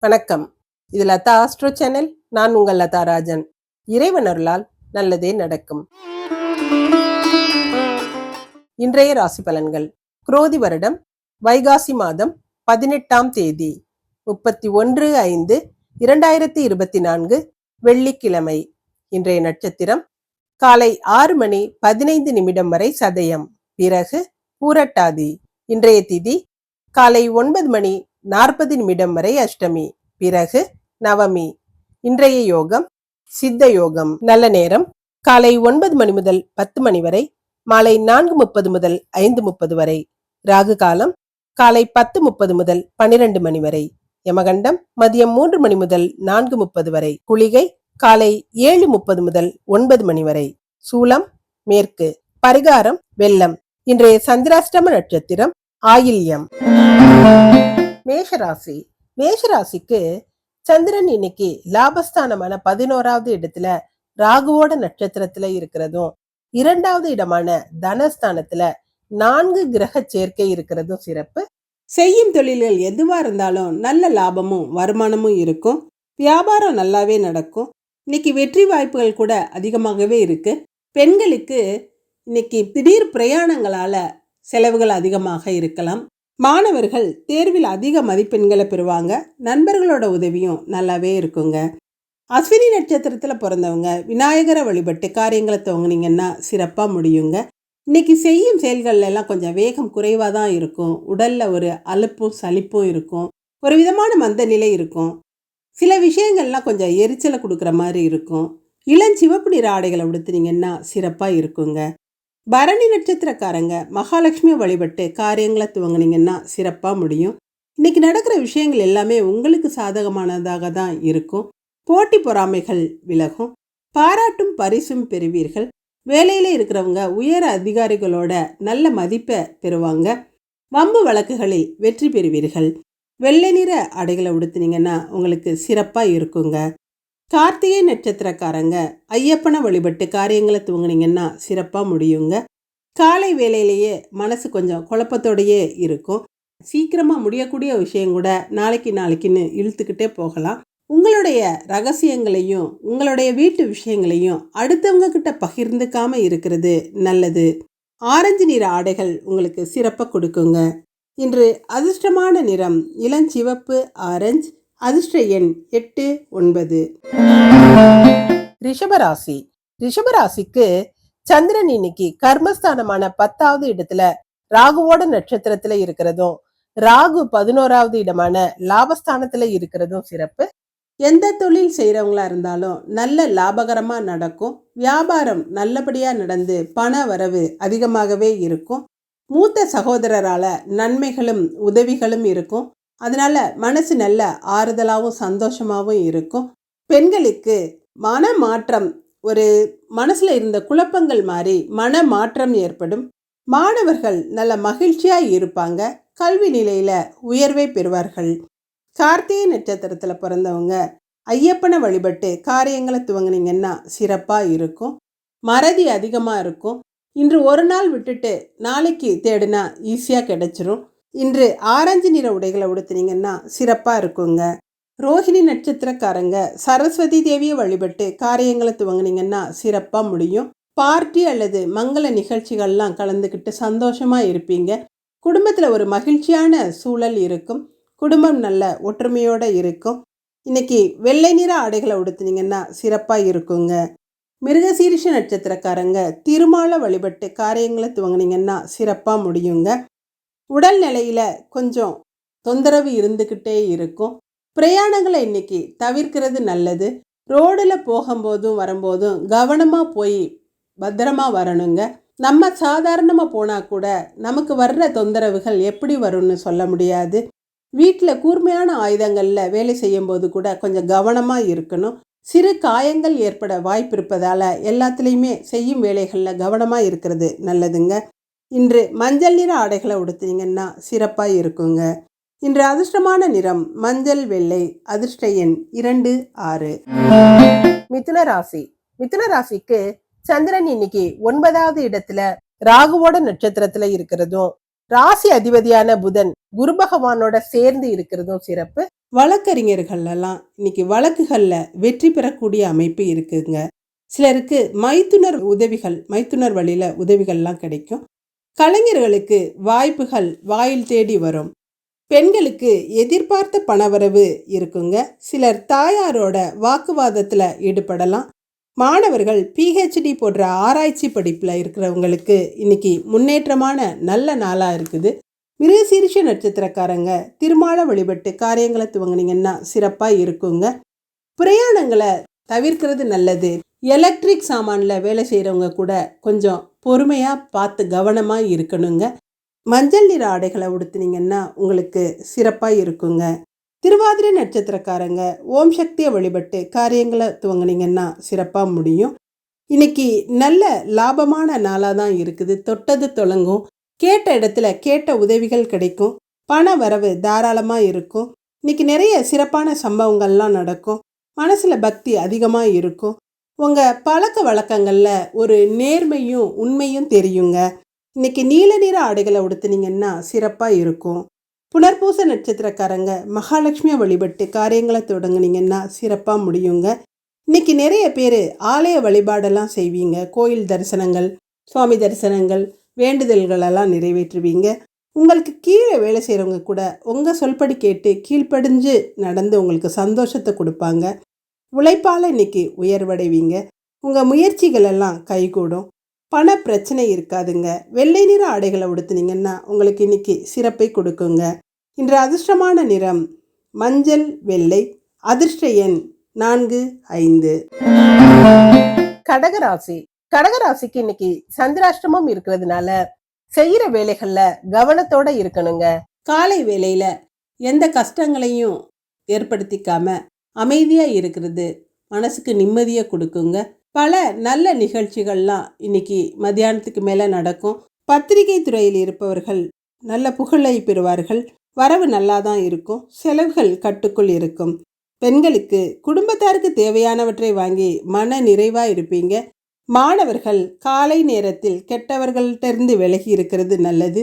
வணக்கம். இது Latha astro channel. நான் உங்கள் லதா ராஜன். இறைவன் அருளால் நல்லதே நடக்கும். இன்றைய ராசி பலன்கள். குரோதி வருடம் வைகாசி மாதம் பதினெட்டாம் தேதி முப்பத்தி ஒன்று ஐந்து இரண்டாயிரத்தி இருபத்தி நான்கு வெள்ளிக்கிழமை. இன்றைய நட்சத்திரம் காலை ஆறு மணி பதினைந்து நிமிடம் வரை சதயம். பிறகு பூரட்டாதி. இன்றைய திதி காலை ஒன்பது மணி நாற்பது நிமிடம் வரை அஷ்டமி பிறகு நவமி. இன்றைய யோகம் சித்த யோகம். நல்ல நேரம் காலை ஒன்பது மணி முதல் பத்து மணி வரை மாலை நான்கு முப்பது முதல் ஐந்து முப்பது வரை. ராகு காலம் காலை பத்து முப்பது முதல் பனிரெண்டு மணி வரை. யமகண்டம் மதியம் மூன்று மணி முதல் நான்கு முப்பது வரை. குளிகை காலை ஏழு முப்பது முதல் ஒன்பது மணி வரை. சூலம் மேற்கு. பரிகாரம் வெள்ளம் இன்றைய சந்திராஷ்டம நட்சத்திரம் ஆயில்யம். மேஷராசி. மேஷராசிக்கு சந்திரன் இன்னைக்கு லாபஸ்தானமான பதினோராவது இடத்துல ராகுவோட நட்சத்திரத்துல இருக்கிறதும் இரண்டாவது இடமான தனஸ்தானத்துல நான்கு கிரக சேர்க்கை இருக்கிறதும் சிறப்பு. செய்யும் தொழில்கள் எதுவாக இருந்தாலும் நல்ல லாபமும் வருமானமும் இருக்கும். வியாபாரம் நல்லாவே நடக்கும். இன்னைக்கு வெற்றி வாய்ப்புகள் கூட அதிகமாகவே இருக்கு. பெண்களுக்கு இன்னைக்கு திடீர் பிரயாணங்களால செலவுகள் அதிகமாக இருக்கலாம். மாணவர்கள் தேர்வில் அதிக மதிப்பெண்களை பெறுவாங்க. நண்பர்களோட உதவியும் நல்லாவே இருக்குங்க. அஸ்வினி நட்சத்திரத்தில் பிறந்தவங்க விநாயகரை வழிபட்டு காரியங்களை துவங்கினீங்கன்னா சிறப்பாக முடியுங்க. இன்னைக்கு செய்யும் செயல்கள் எல்லாம் கொஞ்சம் வேகம் குறைவாக தான் இருக்கும். உடலில் ஒரு அலுப்பும் சலிப்பும் இருக்கும். ஒரு விதமான மந்த நிலை இருக்கும். சில விஷயங்கள்லாம் கொஞ்சம் எரிச்சலை கொடுக்குற மாதிரி இருக்கும். இளஞ்சிவப்பு நிற ஆடைகளை உடுத்துனீங்கன்னா சிறப்பாக இருக்குங்க. பரணி நட்சத்திரக்காரங்க மகாலட்சுமி வழிபட்டு காரியங்களை துவங்குனீங்கன்னா சிறப்பாக முடியும். இன்னைக்கு நடக்கிற விஷயங்கள் எல்லாமே உங்களுக்கு சாதகமானதாக தான் இருக்கும். போட்டி பொறாமைகள் விலகும். பாராட்டும் பரிசும் பெறுவீர்கள். வேலையில் இருக்கிறவங்க உயர அதிகாரிகளோட நல்ல மதிப்பை பெறுவாங்க. வம்பு வழக்குகளில் வெற்றி பெறுவீர்கள். வெள்ளை நிற ஆடைகளை உடுத்துனீங்கன்னா உங்களுக்கு சிறப்பாக இருக்குங்க. கார்த்திகை நட்சத்திரக்காரங்க ஐயப்பனை வழிபட்டு காரியங்களை துவங்குனீங்கன்னா சிறப்பாக முடியுங்க. காலை வேலையிலேயே மனசு கொஞ்சம் குழப்பத்தோடையே இருக்கும். சீக்கிரமாக முடியக்கூடிய விஷயம் கூட நாளைக்கு நாளைக்குன்னு இழுத்துக்கிட்டே போகலாம். உங்களுடைய ரகசியங்களையும் உங்களுடைய வீட்டு விஷயங்களையும் அடுத்தவங்க கிட்ட பகிர்ந்துக்காம இருக்கிறது நல்லது. ஆரஞ்சு நிற ஆடைகள் உங்களுக்கு சிறப்பாக கொடுக்குங்க. இன்று அதிர்ஷ்டமான நிறம் இளஞ்சிவப்பு ஆரஞ்சு அதிர்ஷ்ட எண் எட்டு ஒன்பது. ரிஷபராசி. ரிஷபராசிக்கு சந்திரன் இன்னைக்கு கர்மஸ்தானமான பத்தாவது இடத்துல ராகுவோட நட்சத்திரத்துல இருக்கிறதும் ராகு பதினோராவது இடமான லாபஸ்தானத்துல இருக்கிறதும் சிறப்பு. எந்த தொழில் செய்கிறவங்களா இருந்தாலும் நல்ல லாபகரமாக நடக்கும். வியாபாரம் நல்லபடியாக நடந்து பண வரவு அதிகமாகவே இருக்கும். மூத்த சகோதரரால் நன்மைகளும் உதவிகளும் இருக்கும். அதனால் மனசு நல்ல ஆறுதலாகவும் சந்தோஷமாகவும் இருக்கும். பெண்களுக்கு மன மாற்றம் ஒரு மனசில் இருந்த குழப்பங்கள் மாறி மன மாற்றம் ஏற்படும். மாணவர்கள் நல்ல மகிழ்ச்சியாக இருப்பாங்க. கல்வி நிலையில் உயர்வை பெறுவார்கள். கார்த்திகை நட்சத்திரத்தில் பிறந்தவங்க ஐயப்பனை வழிபட்டு காரியங்களை துவங்கினீங்கன்னா சிறப்பாக இருக்கும். மறதி அதிகமாக இருக்கும். இன்று ஒரு நாள் விட்டுட்டு நாளைக்கு தேடினா ஈஸியாக கிடைச்சிரும். இன்று ஆரஞ்சு நிற உடைகளை உடுத்துனீங்கன்னா சிறப்பாக இருக்குங்க. ரோஹிணி நட்சத்திரக்காரங்க சரஸ்வதி தேவியை வழிபட்டு காரியங்களை துவங்கினீங்கன்னா சிறப்பாக முடியும். பார்ட்டி அல்லது மங்கள நிகழ்ச்சிகள்லாம் கலந்துக்கிட்டு சந்தோஷமாக இருப்பீங்க. குடும்பத்தில் ஒரு மகிழ்ச்சியான சூழல் இருக்கும். குடும்பம் நல்ல ஒற்றுமையோடு இருக்கும். இன்னைக்கு வெள்ளை நிற ஆடைகளை உடுத்துனீங்கன்னா சிறப்பாக இருக்குங்க. மிருகசீரிஷ நட்சத்திரக்காரங்க திருமாலை வழிபட்டு காரியங்களை துவங்கினீங்கன்னா சிறப்பாக முடியுங்க. உடல் நிலையில் கொஞ்சம் தொந்தரவு இருந்துக்கிட்டே இருக்கும். பிரயாணங்களை இன்னைக்கு தவிர்க்கிறது நல்லது. ரோடில் போகும்போதும் வரும்போதும் கவனமாக போய் பத்திரமா வரணுங்க. நம்ம சாதாரணமாக போனால் கூட நமக்கு வர்ற தொந்தரவுகள் எப்படி வரும்னு சொல்ல முடியாது. வீட்டில் கூர்மையான ஆயுதங்களில் வேலை செய்யும்போது கூட கொஞ்சம் கவனமாக இருக்கணும். சிறு காயங்கள் ஏற்பட வாய்ப்பு இருப்பதால் எல்லாத்துலேயுமே செய்யும் வேலைகளில் கவனமாக இருக்கிறது நல்லதுங்க. இன்று மஞ்சள் நிற ஆடைகளை உடுத்தினீங்கன்னா சிறப்பாக இருக்குங்க. இன்று அதிர்ஷ்டமான நிறம் மஞ்சள் வெள்ளை அதிர்ஷ்ட எண் இரண்டு ஆறு. மிதுன ராசி. மிதுன ராசிக்கு சந்திரன் இன்னைக்கு ஒன்பதாவது இடத்துல ராகுவோட நட்சத்திரத்துல இருக்கிறதும் ராசி அதிபதியான புதன் குரு பகவானோட சேர்ந்து இருக்கிறதும் சிறப்பு. வழக்கறிஞர்கள் எல்லாம் இன்னைக்கு வழக்குகளில் வெற்றி பெறக்கூடிய அமைப்பு இருக்குங்க. சிலருக்கு மைத்துனர் உதவிகள் மைத்துனர் வழியில் உதவிகள்லாம் கிடைக்கும். கலைஞர்களுக்கு வாய்ப்புகள் வாயில் தேடி வரும். பெண்களுக்கு எதிர்பார்த்த பணவரவு இருக்குங்க. சிலர் தாயாரோட வாக்குவாதத்தில் ஈடுபடலாம். மாணவர்கள் பிஹெச்டி போன்ற ஆராய்ச்சி படிப்பில் இருக்கிறவங்களுக்கு இன்னைக்கு முன்னேற்றமான நல்ல நாளாக இருக்குது. மிருகசீரிஷ நட்சத்திரக்காரங்க திருமால வழிபட்டு காரியங்களை துவங்குனீங்கன்னா சிறப்பாக இருக்குங்க. பிரயாணங்களை தவிர்க்கிறது நல்லது. எலக்ட்ரிக் சாமானில் வேலை செய்கிறவங்க கூட கொஞ்சம் பொறுமையாக பார்த்து கவனமாக இருக்கணுங்க. மஞ்சள் நிற ஆடைகளை உடுத்துனீங்கன்னா உங்களுக்கு சிறப்பாக இருக்குங்க. திருவாதிரை நட்சத்திரக்காரங்க ஓம் சக்தியை வழிபட்டு காரியங்களை துவங்கினீங்கன்னா சிறப்பாக முடியும். இன்னைக்கு நல்ல லாபமான நாளாக தான் இருக்குது. தொட்டது தொடங்கும் கேட்ட இடத்துல கேட்ட உதவிகள் கிடைக்கும். பண வரவு தாராளமாக இருக்கும். இன்னைக்கு நிறைய சிறப்பான சம்பவங்கள்லாம் நடக்கும். மனசில் பக்தி அதிகமாக இருக்கும். உங்கள் பழக்க வழக்கங்களில் ஒரு நேர்மையும் உண்மையும் தெரியுங்க. இன்னைக்கு நீல நிற ஆடைகளை உடுத்துனீங்கன்னா சிறப்பாக இருக்கும். புனர்பூச நட்சத்திரக்காரங்க மகாலட்சுமியை வழிபட்டு காரியங்களை தொடங்குனீங்கன்னா சிறப்பாக முடியுங்க. இன்னைக்கு நிறைய பேர் ஆலய வழிபாடெல்லாம் செய்வீங்க. கோயில் தரிசனங்கள் சுவாமி தரிசனங்கள் வேண்டுதல்களெல்லாம் நிறைவேற்றுவீங்க. உங்களுக்கு கீழே வேலை செய்கிறவங்க கூட உங்கள் சொல்படி கேட்டு கீழ்ப்படிஞ்சு நடந்து உங்களுக்கு சந்தோஷத்தை கொடுப்பாங்க. உழைப்பால் இன்னைக்கு உயர்வடைவீங்க. உங்கள் முயற்சிகள் எல்லாம் கைகூடும். பண பிரச்சனை இருக்காதுங்க. வெள்ளை நிற ஆடைகளை உடுத்துனீங்கன்னா உங்களுக்கு இன்னைக்கு சிறப்பை கொடுக்குங்க. இன்று அதிர்ஷ்டமான நிறம் மஞ்சள் வெள்ளை அதிர்ஷ்ட எண் நான்கு ஐந்து. கடகராசி. கடகராசிக்கு இன்னைக்கு சந்திராஷ்டமம் இருக்கிறதுனால செய்யற வேலைகள்ல கவனத்தோட இருக்கணுங்க. காலை வேளையில எந்த கஷ்டங்களையும் ஏற்படுத்திக்காம அமைதியாக இருக்கிறது. மனசுக்கு நிம்மதியை கொடுக்குங்க. பல நல்ல நிகழ்ச்சிகள்லாம் இன்னைக்கு மத்தியானத்துக்கு மேலே நடக்கும். பத்திரிகை துறையில் இருப்பவர்கள் நல்ல புகழை பெறுவார்கள். வரவு நல்லா தான் இருக்கும். செலவுகள் கட்டுக்குள் இருக்கும். பெண்களுக்கு குடும்பத்தாருக்கு தேவையானவற்றை வாங்கி மன நிறைவாக இருப்பீங்க. மாணவர்கள் காலை நேரத்தில் கெட்டவர்கள்டிருந்து விலகி இருக்கிறது நல்லது.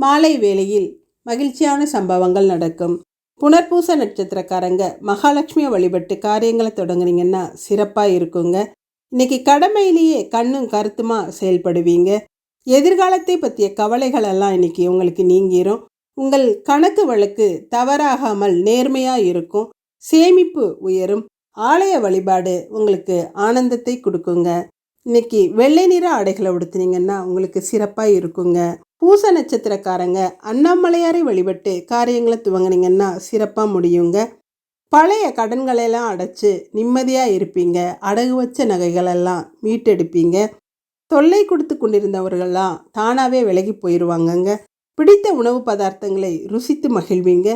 மாலை வேளையில் மகிழ்ச்சியான சம்பவங்கள் நடக்கும். புனர்பூச நட்சத்திரக்காரங்க மகாலட்சுமியை வழிபட்டு காரியங்களை தொடங்குனீங்கன்னா சிறப்பாக இருக்குங்க. இன்னைக்கு கடமையிலேயே கண்ணும் கருத்துமாக செயல்படுவீங்க. எதிர்காலத்தை பற்றிய கவலைகள் எல்லாம் இன்னைக்கு உங்களுக்கு நீங்கிரும். உங்கள் கணக்கு வழக்கு தவறாகாமல் நேர்மையாக இருக்கும். சேமிப்பு உயரும். ஆலய வழிபாடு உங்களுக்கு ஆனந்தத்தை கொடுக்குங்க. இன்னைக்கு வெள்ளை நிற ஆடைகளை உடுத்துனீங்கன்னா உங்களுக்கு சிறப்பாக இருக்குங்க. பூச நட்சத்திரக்காரங்க அண்ணாமலையாரை வழிபட்டு காரியங்களை துவங்குனீங்கன்னா சிறப்பாக முடியுங்க. பழைய கடன்களெல்லாம் அடைச்சி நிம்மதியாக இருப்பீங்க. அடகு வச்ச நகைகளெல்லாம் மீட்டெடுப்பீங்க. தொல்லை கொடுத்து கொண்டிருந்தவர்கள்லாம் தானாகவே விலகி போயிடுவாங்கங்க பிடித்த உணவு பதார்த்தங்களை ருசித்து மகிழ்வீங்க.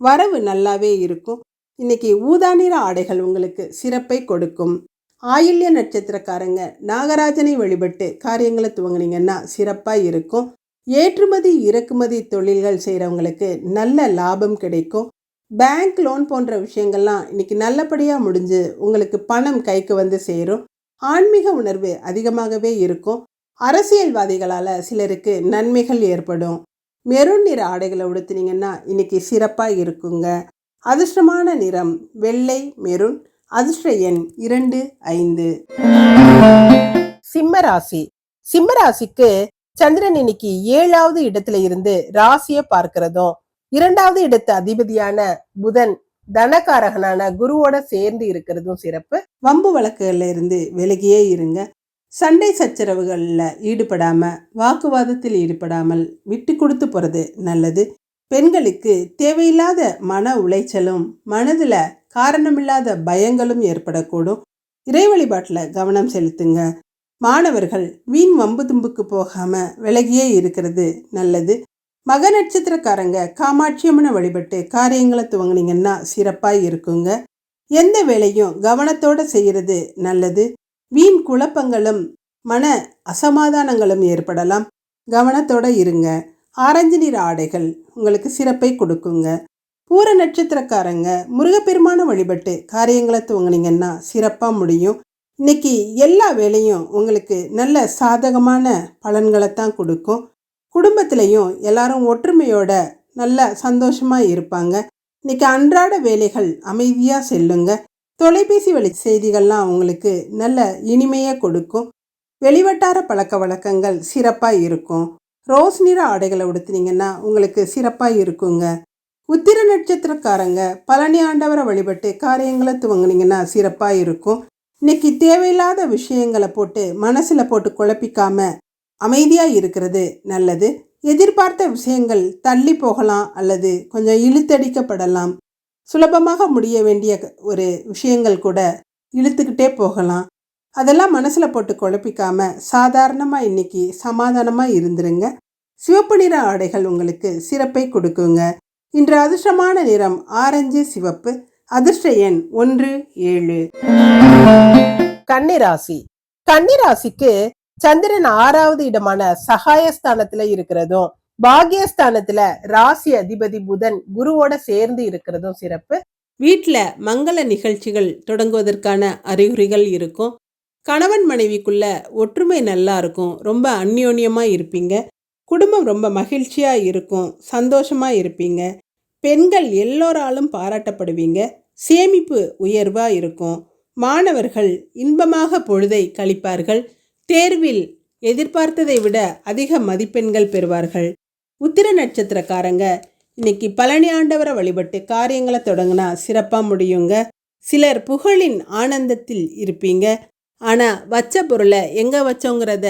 வரவு நல்லாவே இருக்கும். இன்னைக்கு ஊதா நிற ஆடைகள் உங்களுக்கு சிறப்பை கொடுக்கும். ஆயில்ய நட்சத்திரக்காரங்க நாகராஜனை வழிபட்டு காரியங்களை துவங்கினீங்கன்னா சிறப்பாக இருக்கும். ஏற்றுமதி இறக்குமதி தொழில்கள் செய்கிறவங்களுக்கு நல்ல லாபம் கிடைக்கும். பேங்க் லோன் போன்ற விஷயங்கள்லாம் இன்னைக்கு நல்லபடியாக முடிஞ்சு உங்களுக்கு பணம் கைக்கு வந்து சேரும். ஆன்மீக உணர்வு அதிகமாகவே இருக்கும். அரசியல்வாதிகளால் சிலருக்கு நன்மைகள் ஏற்படும். மெரூன் நிற ஆடைகளை உடுத்துனீங்கன்னா இன்னைக்கு சிறப்பாக இருக்குங்க. அதிர்ஷ்டமான நிறம் வெள்ளை மெரூன் அதிர்ஷ்ட எண் இரண்டு ஐந்து. சிம்மராசி சிம்மராசிக்கு சந்திரன் இன்னைக்கு ஏழாவது இடத்துல இருந்து ராசியை பார்க்கிறதும் இரண்டாவது இடத்து அதிபதியான புதன் தனகாரகனான குருவோட சேர்ந்து இருக்கிறதும் சிறப்பு. வம்பு வழக்குகள்ல இருந்து விலகியே இருங்க. சண்டை சச்சரவுகளில் ஈடுபடாம வாக்குவாதத்தில் ஈடுபடாமல் விட்டு கொடுத்து போகிறது நல்லது. பெண்களுக்கு தேவையில்லாத மன உளைச்சலும் மனதில் காரணமில்லாத பயங்களும் ஏற்படக்கூடும். இறை வழிபாட்டில் கவனம் செலுத்துங்க. மாணவர்கள் வீண் வம்பு தும்புக்கு போகாம விலகியே இருக்கிறது நல்லது. மக நட்சத்திரக்காரங்க காமாட்சியம்மனை வழிபட்டு காரியங்களை துவங்கினீங்கன்னா சிறப்பாக இருக்குங்க. எந்த வேலையும் கவனத்தோடு செய்கிறது நல்லது. வீண் குழப்பங்களும் மன அசமாதானங்களும் ஏற்படலாம். கவனத்தோடு இருங்க. ஆரஞ்சு நிற ஆடைகள் உங்களுக்கு சிறப்பை கொடுக்குங்க. பூர நட்சத்திரக்காரங்க முருகப்பெருமான வழிபட்டு காரியங்களை துவங்கினீங்கன்னா சிறப்பாக முடியும். இன்னைக்கு எல்லா வேலையும் உங்களுக்கு நல்ல சாதகமான பலன்களை தான் கொடுக்கும். குடும்பத்திலையும் எல்லாரும் ஒற்றுமையோட நல்ல சந்தோஷமாக இருப்பாங்க. இன்னைக்கு அன்றாட வேலைகள் அமைதியாக செல்லுங்க. தொலைபேசி வழி செய்திகள்லாம் உங்களுக்கு நல்ல இனிமையை கொடுக்கும். வெளிவட்டார பழக்க வழக்கங்கள் சிறப்பாக இருக்கும். ரோஸ் நிற ஆடைகளை உடுத்துனீங்கன்னா உங்களுக்கு சிறப்பாக இருக்குங்க. உத்திர நட்சத்திரக்காரங்க பழனி ஆண்டவரை வழிபட்டு காரியங்களை துவங்குனீங்கன்னா சிறப்பாக இருக்கும். இன்னைக்கு தேவையில்லாத விஷயங்களை போட்டு மனசில் போட்டு குழப்பிக்காம அமைதியாக இருக்கிறது நல்லது. எதிர்பார்த்த விஷயங்கள் தள்ளி போகலாம் அல்லது கொஞ்சம் இழுத்தடிக்கப்படலாம். சுலபமாக முடிய வேண்டிய ஒரு விஷயங்கள் கூட இழுத்துக்கிட்டே போகலாம். அதெல்லாம் மனசில் போட்டு குழப்பிக்காம சாதாரணமாக இன்னைக்கு சமாதானமாக இருந்துருங்க. சிவப்பு நிற ஆடைகள் உங்களுக்கு சிறப்பை கொடுக்குங்க. இன்று அதிர்ஷ்டமான நிறம் ஆரஞ்சு சிவப்பு. அதிர்ஷ்ட எண் ஒன்று ஏழு. கன்னிராசி. கன்னிராசிக்கு சந்திரன் ஆறாவது இடமான சகாயஸ்தானத்துல இருக்கிறதும் பாகியஸ்தானத்துல ராசி அதிபதி புதன் குருவோட சேர்ந்து இருக்கிறதும் சிறப்பு. வீட்டில் மங்கள நிகழ்ச்சிகள் தொடங்குவதற்கான அறிகுறிகள் இருக்கும். கணவன் மனைவிக்குள்ள ஒற்றுமை நல்லா இருக்கும். ரொம்ப அந்யோன்யமாக இருப்பீங்க. குடும்பம் ரொம்ப மகிழ்ச்சியாக இருக்கும். சந்தோஷமாக இருப்பீங்க. பெண்கள் எல்லோராலும் பாராட்டப்படுவீங்க. சேமிப்பு உயர்வாக இருக்கும். மாணவர்கள் இன்பமாக பொழுதை கழிப்பார்கள். தேர்வில் எதிர்பார்த்ததை விட அதிக மதிப்பெண்கள் பெறுவார்கள். உத்திர நட்சத்திரக்காரங்க இன்னைக்கு பழனி ஆண்டவரை வழிபட்டு காரியங்களை தொடங்கினா சிறப்பாக முடியுங்க. சிலர் புகழின் ஆனந்தத்தில் இருப்பீங்க. ஆனால் வச்ச பொருளை எங்கே வச்சோங்கிறத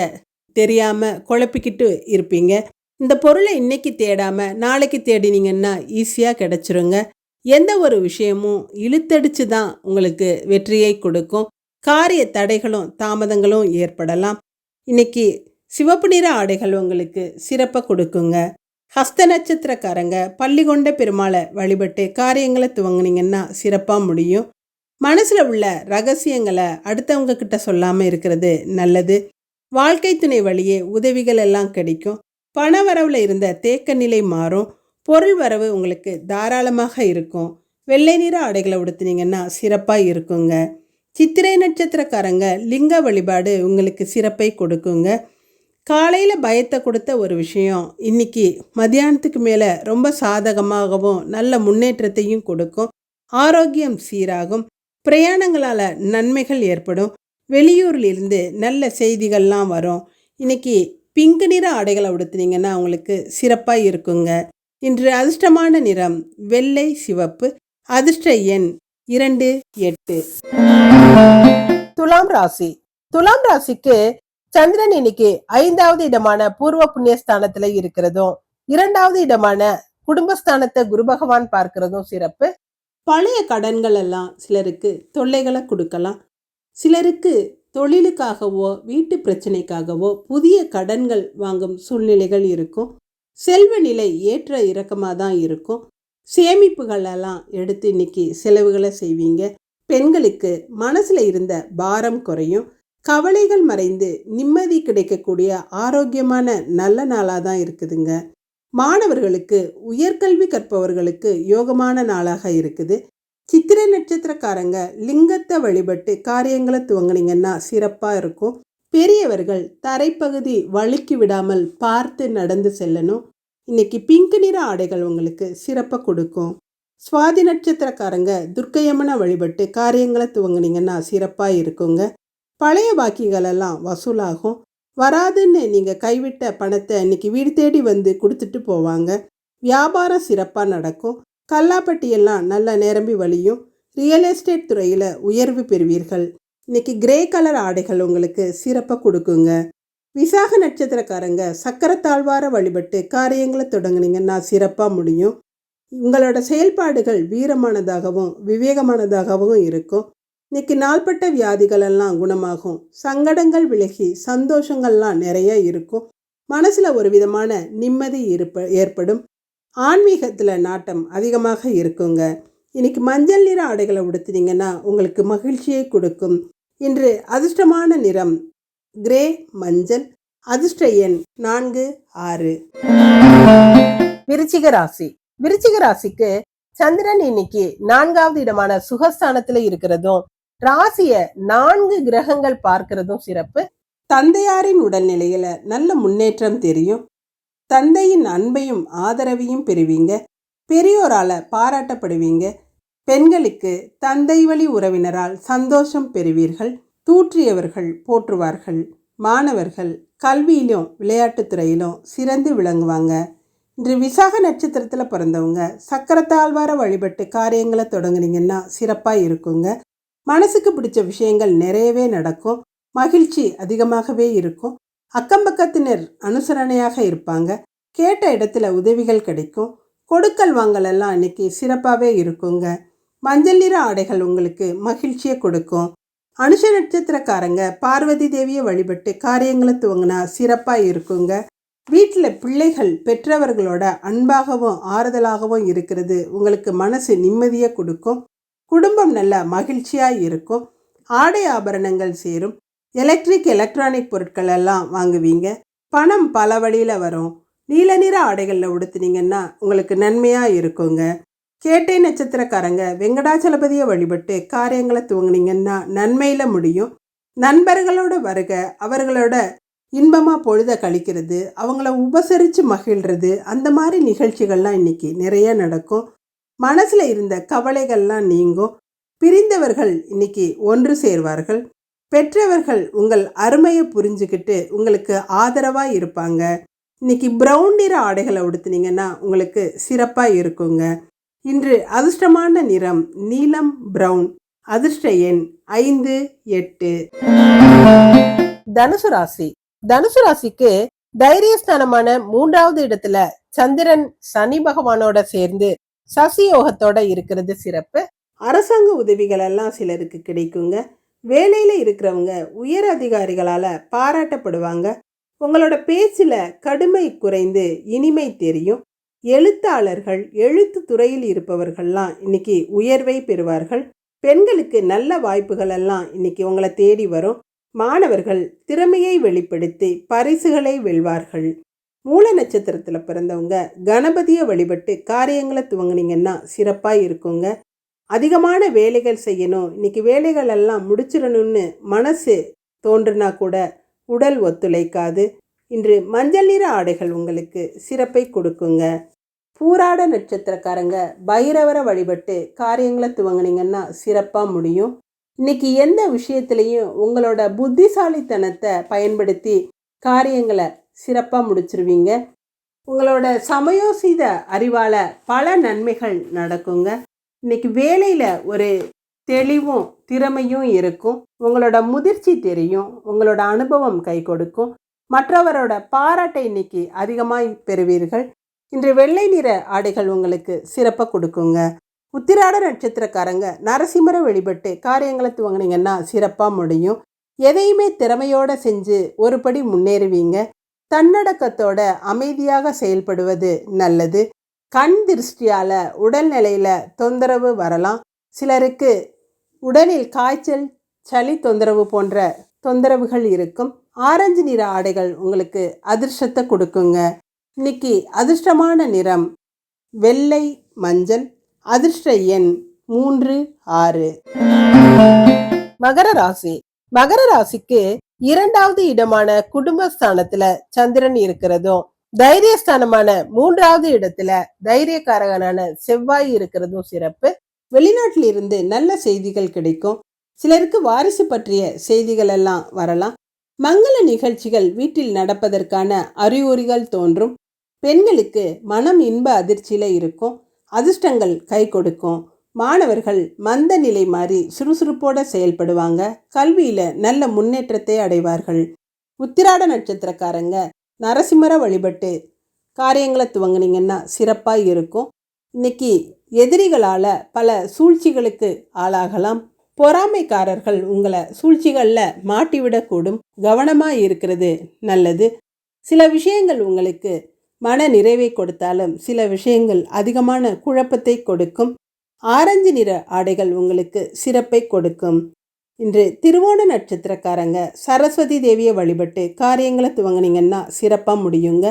தெரியாமல் குழப்பிக்கிட்டு இருப்பீங்க. இந்த பொருளை இன்னைக்கு தேடாமல் நாளைக்கு தேடினீங்கன்னா ஈஸியாக கிடச்சிருங்க. எந்த ஒரு விஷயமும் இழுத்தடிச்சு தான் உங்களுக்கு வெற்றியை கொடுக்கும். காரிய தடைகளும் தாமதங்களும் ஏற்படலாம். இன்னைக்கு சிவப்பு நிற ஆடைகள் உங்களுக்கு சிறப்பாக கொடுக்குங்க. ஹஸ்த நட்சத்திரக்காரங்க பள்ளி கொண்ட பெருமாளை வழிபட்டு காரியங்களை துவங்குனீங்கன்னா சிறப்பாக முடியும். மனசில் உள்ள ரகசியங்களை அடுத்தவங்க கிட்ட சொல்லாமல் இருக்கிறது நல்லது. வாழ்க்கை துணை வழியே உதவிகள் எல்லாம் கிடைக்கும். பண வரவில் இருந்த தேக்க நிலை மாறும். பொருள் வரவு உங்களுக்கு தாராளமாக இருக்கும். வெள்ளை நிற ஆடைகளை உடுத்துனீங்கன்னா சிறப்பாக இருக்குங்க. சித்திரை நட்சத்திரக்காரங்க லிங்க வழிபாடு உங்களுக்கு சிறப்பை கொடுக்குங்க. காலையில் பயத்தை கொடுத்த ஒரு விஷயம் இன்னைக்கு மதியானத்துக்கு மேலே ரொம்ப சாதகமாகவும் நல்ல முன்னேற்றத்தையும் கொடுக்கும். ஆரோக்கியம் சீராகும். பிரயாணங்களால் நன்மைகள் ஏற்படும். வெளியூர்லேருந்து நல்ல செய்திகள்லாம் வரும். இன்னைக்கு பிங்க் நிற ஆடைகளை உடுத்துனீங்கன்னா உங்களுக்கு சிறப்பாக இருக்குங்க. இன்று அதிர்ஷ்டமான நிறம் வெள்ளை சிவப்பு. அதிர்ஷ்ட எண் இரண்டு எட்டு. துலாம் ராசி. துலாம் ராசிக்கு சந்திரன் இன்னைக்கு ஐந்தாவது இடமான பூர்வ புண்ணியஸ்தானத்துல இருக்கிறதும் இரண்டாவது இடமான குடும்பஸ்தானத்தை குரு பகவான் பார்க்கிறதும் சிறப்பு. பழைய கடன்கள் எல்லாம் சிலருக்கு தொல்லைகளை கொடுக்கலாம். சிலருக்கு தொழிலுக்காகவோ வீட்டு பிரச்சனைக்காகவோ புதிய கடன்கள் வாங்கும் சூழ்நிலைகள் இருக்கும். செல்வ நிலை ஏற்ற இறக்கமாக தான் இருக்கும். சேமிப்புகள் எல்லாம் எடுத்து இன்னைக்கு செலவுகளை செய்வீங்க. பெண்களுக்கு மனசில் இருந்த பாரம் குறையும். கவலைகள் மறைந்து நிம்மதி கிடைக்கக்கூடிய ஆரோக்கியமான நல்ல நாளாக தான் இருக்குதுங்க. மாணவர்களுக்கு உயர்கல்வி கற்பவர்களுக்கு யோகமான நாளாக இருக்குது. சித்திரை நட்சத்திரக்காரங்க லிங்கத்தை வழிபட்டு காரியங்களை துவங்குனீங்கன்னா சிறப்பாக இருக்கும். பெரியவர்கள் தரைப்பகுதி வழுக்கி விடாமல் பார்த்து நடந்து செல்லணும். இன்னைக்கு பிங்க் நிற ஆடைகள் உங்களுக்கு சிறப்பாக கொடுக்கும். சுவாதி நட்சத்திரக்காரங்க துர்க்கையம்மனை வழிபட்டு காரியங்களை துவங்கினீங்கன்னா சிறப்பாக இருக்குங்க. பழைய பாக்கிகளெல்லாம் வசூலாகும். வராதுன்னு நீங்கள் கைவிட்ட பணத்தை இன்னைக்கு வீடு தேடி வந்து கொடுத்துட்டு போவாங்க. வியாபாரம் சிறப்பாக நடக்கும். கல்லாப்பட்டியெல்லாம் நல்லா நிரம்பி வழியும். ரியல் எஸ்டேட் துறையில் உயர்வு பெறுவீர்கள். இன்னைக்கு கிரே கலர் ஆடைகள் உங்களுக்கு சிறப்பாக கொடுக்குங்க. விசாக நட்சத்திரக்காரங்க சக்கரத்தாழ்வார வழிபட்டு காரியங்களை தொடங்குனீங்கன்னா சிறப்பாக முடியும். உங்களோட செயல்பாடுகள் வீரமானதாகவும் விவேகமானதாகவும் இருக்கும். இன்னைக்கு நாள்பட்ட வியாதிகளெல்லாம் குணமாகும். சங்கடங்கள் விலகி சந்தோஷங்கள்லாம் நிறைய இருக்கும். மனசில் ஒரு விதமான நிம்மதி இருப்ப ஏற்படும். ஆன்மீகத்தில் நாட்டம் அதிகமாக இருக்குங்க. இன்னைக்கு மஞ்சள் நிற ஆடைகளை உடுத்துனீங்கன்னா உங்களுக்கு மகிழ்ச்சியை கொடுக்கும். இன்று அதிர்ஷ்டமான நிறம். கிரே மஞ்சள். அதிர்ஷ்ட எண் நான்கு ஆறு. விருச்சிக ராசி. விருச்சிக ராசிக்கு சந்திரன் இன்னைக்கு நான்காவது இடமான சுகஸ்தானத்துல இருக்கிறதும் ராசிய நான்கு கிரகங்கள் பார்க்கிறதும் சிறப்பு. தந்தையாரின் உடல்நிலையில நல்ல முன்னேற்றம் தெரியும். தந்தையின் அன்பையும் ஆதரவையும் பெறுவீங்க. பெரியோரால் பாராட்டப்படுவீங்க. பெண்களுக்கு தந்தை வழி உறவினரால் சந்தோஷம் பெறுவீர்கள். தூற்றியவர்கள் போற்றுவார்கள். மாணவர்கள் கல்வியிலும் விளையாட்டுத் துறையிலும் சிறந்து விளங்குவாங்க. இன்று விசாக நட்சத்திரத்தில் பிறந்தவங்க சக்கரத்தாழ்வார வழிபட்டு காரியங்களை தொடங்குனீங்கன்னா சிறப்பாக இருக்குங்க. மனசுக்கு பிடிச்ச விஷயங்கள் நிறையவே நடக்கும். மகிழ்ச்சி அதிகமாகவே இருக்கும். அக்கம்பக்கத்தினர் அனுசரணையாக இருப்பாங்க. கேட்ட இடத்துல உதவிகள் கிடைக்கும். கொடுக்கல் வாங்கல் எல்லாம் இன்னைக்கு சிறப்பாகவே இருக்குங்க. மஞ்சள் நிற ஆடைகள் உங்களுக்கு மகிழ்ச்சியை கொடுக்கும். அனுஷ நட்சத்திரக்காரங்க பார்வதி தேவியை வழிபட்டு காரியங்களை துவங்கினா சிறப்பாக இருக்குங்க. வீட்டில் பிள்ளைகள் பெற்றவர்களோட அன்பாகவும் ஆறுதலாகவும் இருக்கிறது. உங்களுக்கு மனசு நிம்மதியை கொடுக்கும். குடும்பம் நல்ல மகிழ்ச்சியாக இருக்கும். ஆடை ஆபரணங்கள் சேரும். எலக்ட்ரிக் எலக்ட்ரானிக் பொருட்கள் எல்லாம் வாங்குவீங்க. பணம் பல வழியில் வரும். நீல நிற ஆடைகளில் உடுத்துனீங்கன்னா உங்களுக்கு நன்மையாக இருக்குங்க. கேட்டை நட்சத்திரக்காரங்க வெங்கடாச்சலபதியை வழிபட்டு காரியங்களை துவங்குனீங்கன்னா நன்மையில் முடியும். நண்பர்களோட வருக அவர்களோட இன்பமாக பொழுத கழிக்கிறது அவங்கள உபசரித்து மகிழ்கிறது அந்த மாதிரி நிகழ்ச்சிகள்லாம் இன்றைக்கி நிறைய நடக்கும். மனசில் இருந்த கவலைகள்லாம் நீங்கும். பிரிந்தவர்கள் இன்னைக்கு ஒன்று சேர்வார்கள். பெற்றவர்கள் உங்கள் அருமையை புரிஞ்சுக்கிட்டு உங்களுக்கு ஆதரவாக இருப்பாங்க. இன்னைக்கு ப்ரௌன் நிற ஆடைகளை உடுத்துனீங்கன்னா உங்களுக்கு சிறப்பாக இருக்குங்க. இன்று அதிர்ஷ்டமான நிறம் நீலம் பிரவுன் அதிர்ஷ்ட எண் ஐந்து எட்டு. தனுசு ராசி. தனுசு ராசிக்கு தைரியஸ்தானமான மூன்றாவது இடத்துல சந்திரன் சனி பகவானோட சேர்ந்து சசி யோகத்தோட இருக்கிறது சிறப்பு. அரசாங்க உதவிகள் எல்லாம் சிலருக்கு கிடைக்குங்க. வேலையில் இருக்கிறவங்க உயர் அதிகாரிகளால் பாராட்டப்படுவாங்க. உங்களோட பேச்சில் கடுமை குறைந்து இனிமை தெரியும். எழுத்தாளர்கள் எழுத்து துறையில் இருப்பவர்கள்லாம் இன்னைக்கு உயர்வை பெறுவார்கள். பெண்களுக்கு நல்ல வாய்ப்புகள் எல்லாம் இன்னைக்கு உங்களை தேடி வரும். மாணவர்கள் திறமையை வெளிப்படுத்தி பரிசுகளை வெல்வார்கள். மூல நட்சத்திரத்தில் பிறந்தவங்க கணபதியை வழிபட்டு காரியங்களை துவங்குனீங்கன்னா சிறப்பாக இருக்குங்க. அதிகமான வேலைகள் செய்யணும். இன்னைக்கு வேலைகள் எல்லாம் முடிச்சிடணும்னு மனசு தோன்றுனா கூட உடல் ஒத்துழைக்காது. இன்று மஞ்சள் நிற ஆடைகள் உங்களுக்கு சிறப்பை கொடுக்குங்க. பூராட நட்சத்திரக்காரங்க பைரவரை வழிபட்டு காரியங்களை துவங்குனீங்கன்னா சிறப்பாக முடியும். இன்னைக்கு எந்த விஷயத்துலையும் உங்களோட புத்திசாலித்தனத்தை பயன்படுத்தி காரியங்களை சிறப்பாக முடிச்சிருவீங்க. உங்களோட சமயோசித அறிவால் பல நன்மைகள் நடக்குங்க. இன்னைக்கு வேலையில் ஒரு தெளிவும் திறமையும் இருக்கும். உங்களோட முதிர்ச்சி தெரியும். உங்களோட அனுபவம் கை கொடுக்கும். மற்றவரோட பாராட்டை இன்னைக்கு அதிகமாக பெறுவீர்கள். இன்று வெள்ளை நிற ஆடைகள் உங்களுக்கு சிறப்பாக கொடுக்குங்க. உத்திராட நட்சத்திரக்காரங்க நரசிம்மரை வழிபட்டு காரியங்களை துவங்குனீங்கன்னா சிறப்பாக முடியும். எதையுமே திறமையோடு செஞ்சு ஒருபடி முன்னேறுவீங்க. தன்னடக்கத்தோட அமைதியாக செயல்படுவது நல்லது. கண் திருஷ்டியால் உடல்நிலையில் தொந்தரவு வரலாம். சிலருக்கு உடலில் காய்ச்சல் சளி தொந்தரவு போன்ற தொந்தரவுகள் இருக்கும். ஆரஞ்சு நிற ஆடைகள் உங்களுக்கு அதிர்ஷ்டத்தை கொடுக்குங்க. இன்னைக்கு அதிர்ஷ்டமான நிறம் வெள்ளை மஞ்சள் அதிர்ஷ்ட எண் மூன்று ஆறு. மகர ராசி. மகர ராசிக்கு இரண்டாவது இடமான குடும்பஸ்தானத்துல சந்திரன் இருக்கிறதும் தைரியஸ்தானமான மூன்றாவது இடத்துல தைரியக்காரகனான செவ்வாய் இருக்கிறதும் சிறப்பு. வெளிநாட்டில் இருந்து நல்ல செய்திகள் கிடைக்கும். சிலருக்கு வாரிசு பற்றிய செய்திகள் எல்லாம் வரலாம். மங்கள நிகழ்ச்சிகள் வீட்டில் நடப்பதற்கான அறிகுறிகள் தோன்றும். பெண்களுக்கு மனம் இன்ப அதிர்ச்சியில் இருக்கும். அதிர்ஷ்டங்கள் கை கொடுக்கும். மாணவர்கள் மந்த நிலை மாறி சுறுசுறுப்போட செயல்படுவாங்க. கல்வியில் நல்ல முன்னேற்றத்தை அடைவார்கள். உத்திராட நட்சத்திரக்காரங்க நரசிம்மர வழிபட்டு காரியங்களை துவங்குனீங்கன்னா சிறப்பாக இருக்கும். இன்னைக்கு எதிரிகளால் பல சூழ்ச்சிகளுக்கு ஆளாகலாம். பொறாமைக்காரர்கள் உங்களை சூழ்ச்சிகளில் மாட்டிவிடக்கூடும். கவனமாக இருக்கிறது நல்லது. சில விஷயங்கள் உங்களுக்கு மன நிறைவை கொடுத்தாலும் சில விஷயங்கள் அதிகமான குழப்பத்தை கொடுக்கும். ஆரஞ்சு நிற ஆடைகள் உங்களுக்கு சிறப்பை கொடுக்கும். இன்று திருவோண நட்சத்திரக்காரங்க சரஸ்வதி தேவியை வழிபட்டு காரியங்களை துவங்கினீங்கன்னா சிறப்பாக முடியுங்க.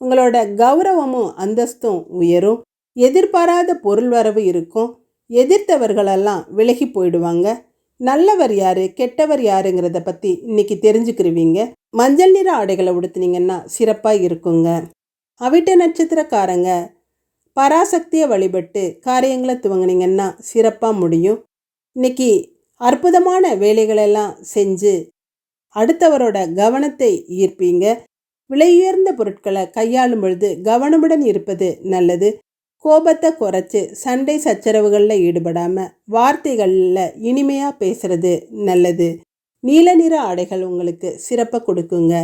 உங்களோட கௌரவமும் அந்தஸ்தும் உயரும். எதிர்பாராத பொருள் வரவு இருக்கும். எதிர்த்தவர்களெல்லாம் விலகி போயிடுவாங்க. நல்லவர் யார் கெட்டவர் யாருங்கிறத பற்றி இன்னைக்கு தெரிஞ்சுக்கிருவீங்க. மஞ்சள் நிற ஆடைகளை உடுத்துனீங்கன்னா சிறப்பாக இருக்குங்க. அவிட்ட நட்சத்திரக்காரங்க. பராசக்தியை வழிபட்டு காரியங்களை துவங்குனீங்கன்னா சிறப்பாக முடியும். இன்னைக்கு அற்புதமான வேலைகளெல்லாம் செஞ்சு அடுத்தவரோட கவனத்தை ஈர்ப்பீங்க. விலையுயர்ந்த பொருட்களை கையாளும் பொழுது கவனமுடன் இருப்பது நல்லது. கோபத்தை குறைச்சி சண்டை சச்சரவுகளில் ஈடுபடாமல் வார்த்தைகளில் இனிமையாக பேசுறது நல்லது. நீல நிற ஆடைகள் உங்களுக்கு சிறப்பை கொடுக்குங்க.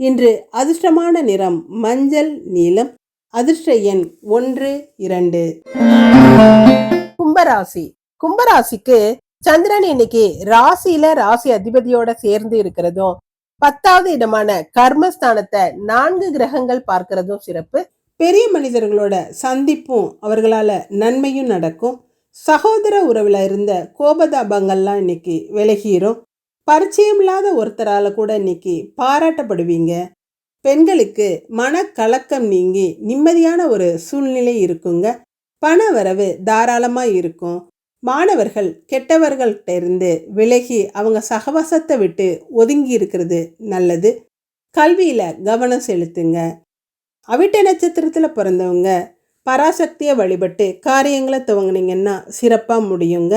இன்று அதிர்ஷ்டமான நிறம் மஞ்சள் நீலம் அதிர்ஷ்ட எண் ஒன்று இரண்டு. கும்பராசி. கும்பராசிக்கு சந்திரன் இன்னைக்கு ராசியில ராசி அதிபதியோட சேர்ந்து இருக்கிறதும் பத்தாவது இடமான கர்மஸ்தானத்தை நான்கு கிரகங்கள் பார்க்கிறதும் சிறப்பு. பெரிய மனிதர்களோட சந்திப்பும் அவர்களால் நன்மையும் நடக்கும். சகோதர உறவில் இருந்த கோபதாபங்கள்லாம் இன்னைக்கு விலகிரும். பரிச்சயம் இல்லாத ஒருத்தரால் கூட இன்னைக்கு பாராட்டப்படுவீங்க. பெண்களுக்கு மனக்கலக்கம் நீங்கி நிம்மதியான ஒரு சூழ்நிலை இருக்குங்க. பண வரவு தாராளமாக இருக்கும். மாணவர்கள் கெட்டவர்கள்ட்ட இருந்து விலகி அவங்க சகவாசத்தை விட்டு ஒதுங்கி இருக்கிறது நல்லது. கல்வியில் கவனம் செலுத்துங்க. அவிட்ட நட்சத்திரத்தில் பிறந்தவங்க பராசக்தியை வழிபட்டு காரியங்களை துவங்கினீங்கன்னா சிறப்பாக முடியுங்க.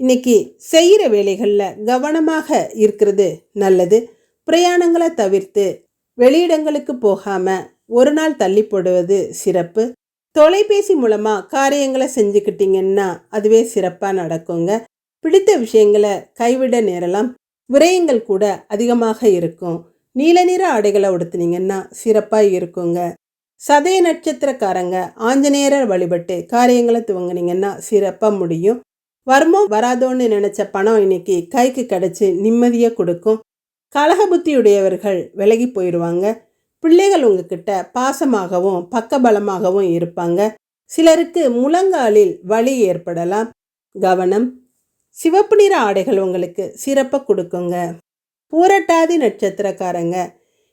இன்னைக்கு செய்கிற வேலைகளில் கவனமாக இருக்கிறது நல்லது. பிரயாணங்களை தவிர்த்து வெளியிடங்களுக்கு போகாமல் ஒரு நாள் தள்ளி போடுவது சிறப்பு. தொலைபேசி மூலமாக காரியங்களை செஞ்சுக்கிட்டீங்கன்னா அதுவே சிறப்பாக நடக்குங்க. பிடித்த விஷயங்களை கைவிட நேரலாம். விரயங்கள் கூட அதிகமாக இருக்கும். நீல நிற ஆடைகளை உடுத்துனீங்கன்னா சிறப்பாக இருக்குங்க. சதய நட்சத்திரக்காரங்க ஆஞ்சநேயரை வழிபட்டு காரியங்களை துவங்கினீங்கன்னா சிறப்பாக முடியும். வருமோ வராதோன்னு நினச்ச பணம் இன்னைக்கு கைக்கு கிடச்சி நிம்மதியை கொடுக்கும். கலக புத்தியுடையவர்கள் விலகி போயிடுவாங்க. பிள்ளைகள் உங்ககிட்ட பாசமாகவும் பக்கபலமாகவும் இருப்பாங்க. சிலருக்கு முழங்காலில் வலி ஏற்படலாம். கவனம். சிவப்பு நிற ஆடைகள் உங்களுக்கு சிறப்பாக கொடுக்குங்க. பூரட்டாதி நட்சத்திரக்காரங்க.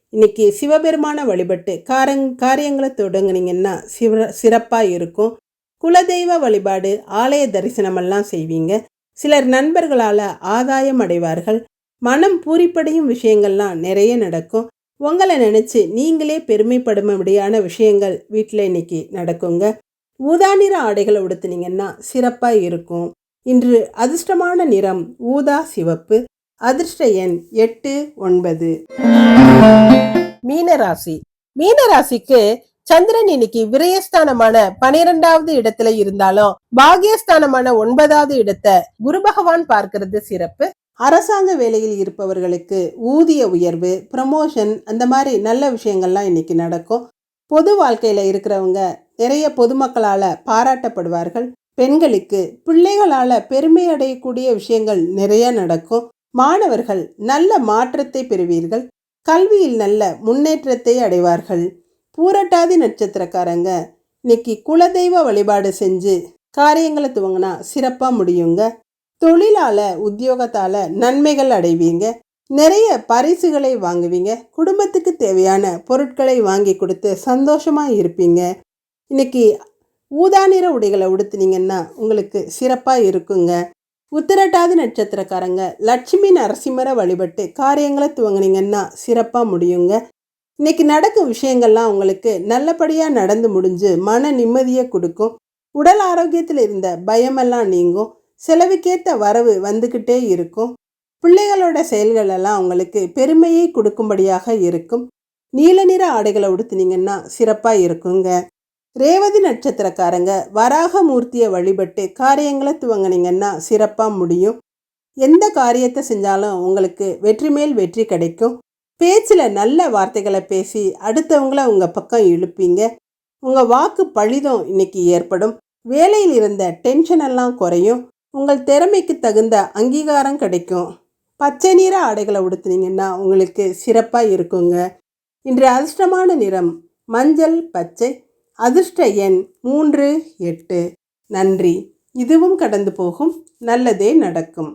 இன்னைக்கு சிவபெருமான வழிபட்டு காரங் காரியங்களை தொடங்குனீங்கன்னா சிவ சிறப்பாக இருக்கும். குலதெய்வ வழிபாடு ஆலய தரிசனமெல்லாம் செய்வீங்க. சிலர் நண்பர்களால் ஆதாயம் அடைவார்கள். மனம் பூரிப்படையும் விஷயங்கள்லாம் நிறைய நடக்கும். உங்களை நினச்சி நீங்களே பெருமைப்படும்படியான விஷயங்கள் வீட்டில் இன்னைக்கு நடக்குங்க. ஊதா நிற ஆடைகளை உடுத்துனீங்கன்னா சிறப்பாக இருக்கும். இன்று அதிர்ஷ்டமான நிறம் ஊதா சிவப்பு. அதிர்ஷ்ட எண் எட்டு ஒன்பது. மீனராசி. மீனராசிக்கு சந்திரன் இன்னைக்கு விரயஸ்தானமான பனிரெண்டாவது இடத்துல இருந்தாலும் பாகியஸ்தானமான ஒன்பதாவது இடத்தை குரு பகவான் பார்க்கிறது சிறப்பு. அரசாங்க வேலையில் இருப்பவர்களுக்கு ஊதிய உயர்வு ப்ரமோஷன் அந்த மாதிரி நல்ல விஷயங்கள்லாம் இன்னைக்கு நடக்கும். பொது வாழ்க்கையில் இருக்கிறவங்க நிறைய பொதுமக்களால் பாராட்டப்படுவார்கள். பெண்களுக்கு பிள்ளைகளால் பெருமை அடையக்கூடிய விஷயங்கள் நிறைய நடக்கும். மாணவர்கள் நல்ல மாற்றத்தை பெறுவீர்கள். கல்வியில் நல்ல முன்னேற்றத்தை அடைவார்கள். பூரட்டாதி நட்சத்திரக்காரங்க. இன்னைக்கு குலதெய்வ வழிபாடு செஞ்சு காரியங்களை துவங்கினா சிறப்பாக முடியுங்க. தொழிலால உத்தியோகத்தால நன்மைகள் அடைவீங்க. நிறைய பரிசுகளை வாங்குவீங்க. குடும்பத்துக்கு தேவையான பொருட்களை வாங்கி கொடுத்து சந்தோஷமாக இருப்பீங்க. இன்னைக்கு ஊதா நிற உடைகளை உடுத்துனீங்கன்னா உங்களுக்கு சிறப்பாக இருக்குங்க. உத்திரட்டாதி நட்சத்திரக்காரங்க லட்சுமி நரசிம்மரை வழிபட்டு காரியங்களை துவங்கினீங்கன்னா சிறப்பாக முடியுங்க. இன்னைக்கு நடக்கும் விஷயங்கள்லாம் உங்களுக்கு நல்லபடியாக நடந்து முடிஞ்சு மன நிம்மதியை கொடுக்கும். உடல் ஆரோக்கியத்தில் இருந்த பயமெல்லாம் நீங்கும். செலவுக்கேற்ற வரவு வந்துக்கிட்டே இருக்கும். பிள்ளைகளோட செயல்களெல்லாம் உங்களுக்கு பெருமையை கொடுக்கும்படியாக இருக்கும். நீல நிற ஆடைகளை உடுத்துனீங்கன்னா சிறப்பாக இருக்குங்க. ரேவதி நட்சத்திரக்காரங்க வராக மூர்த்தியை வழிபட்டு காரியங்களை துவங்குனீங்கன்னா சிறப்பாக முடியும். எந்த காரியத்தை செஞ்சாலும் உங்களுக்கு வெற்றி மேல் வெற்றி கிடைக்கும். பேச்சில் நல்ல வார்த்தைகளை பேசி அடுத்தவங்கள உங்கள் பக்கம் இழுப்பீங்க. உங்கள் வாக்கு பழிதம் இன்னைக்கு ஏற்படும். வேலையில் இருந்த டென்ஷன் எல்லாம் குறையும். உங்கள் திறமைக்கு தகுந்த அங்கீகாரம் கிடைக்கும். பச்சை நிற ஆடைகளை உடுத்துனீங்கன்னா உங்களுக்கு சிறப்பாக இருக்குங்க. இன்று அதிர்ஷ்டமான நிறம் மஞ்சள் பச்சை. அதிர்ஷ்ட எண் மூன்று எட்டு. நன்றி. இதுவும் கடந்து போகும். நல்லதே நடக்கும்.